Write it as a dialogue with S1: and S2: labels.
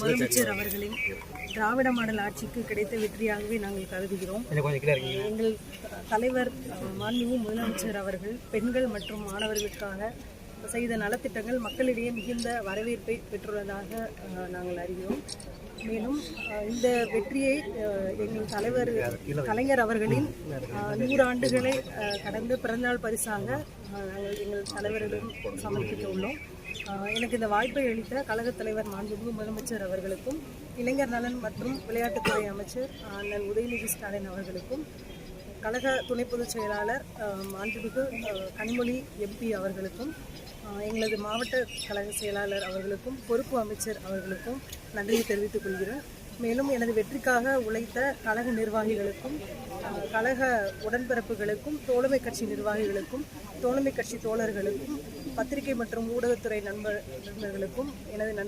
S1: முதலமைச்சர் அவர்களின் திராவிட மாடல் ஆட்சிக்கு கிடைத்த வெற்றியாகவே நாங்கள் கருதுகிறோம். எங்கள் தலைவர் மாண்புமிகு முதலமைச்சர் அவர்கள் பெண்கள் மற்றும் மாணவர்களுக்காக செய்த நலத்திட்டங்கள் மக்களிடையே மிகுந்த வரவேற்பை பெற்றுள்ளதாக நாங்கள் அறிகிறோம். மேலும் இந்த வெற்றியை எங்கள் தலைவர் கலைஞர் அவர்களின் அஹ், நூறு ஆண்டுகளை அஹ், கடந்து பிறந்தநாள் பரிசாக நாங்கள் எங்கள் தலைவரிடம் சமர்ப்பிக்க உள்ளோம். எனக்கு இந்த வாய்ப்பை அளித்த கழகத் தலைவர் மாண்புமிகு முதலமைச்சர் அவர்களுக்கும் இளைஞர் நலன் மற்றும் விளையாட்டுத்துறை அமைச்சர் அண்ணன் உதயநிதி ஸ்டாலின் அவர்களுக்கும் கழக துணை பொதுச் செயலாளர் மாண்புமிகு கனிமொழி எம்பி அவர்களுக்கும் எங்களது மாவட்ட கழக செயலாளர் அவர்களுக்கும் பொறுப்பு அமைச்சர் அவர்களுக்கும் நன்றியை தெரிவித்துக் கொள்கிறேன். மேலும் எனது வெற்றிக்காக உழைத்த கழக நிர்வாகிகளுக்கும் கழக உடன்பிறப்புகளுக்கும் தோழமை கட்சி நிர்வாகிகளுக்கும் தோழமை கட்சி தோழர்களுக்கும் பத்திரிகை மற்றும் ஊடகத்துறை நண்பர் நண்பர்களுக்கும் எனது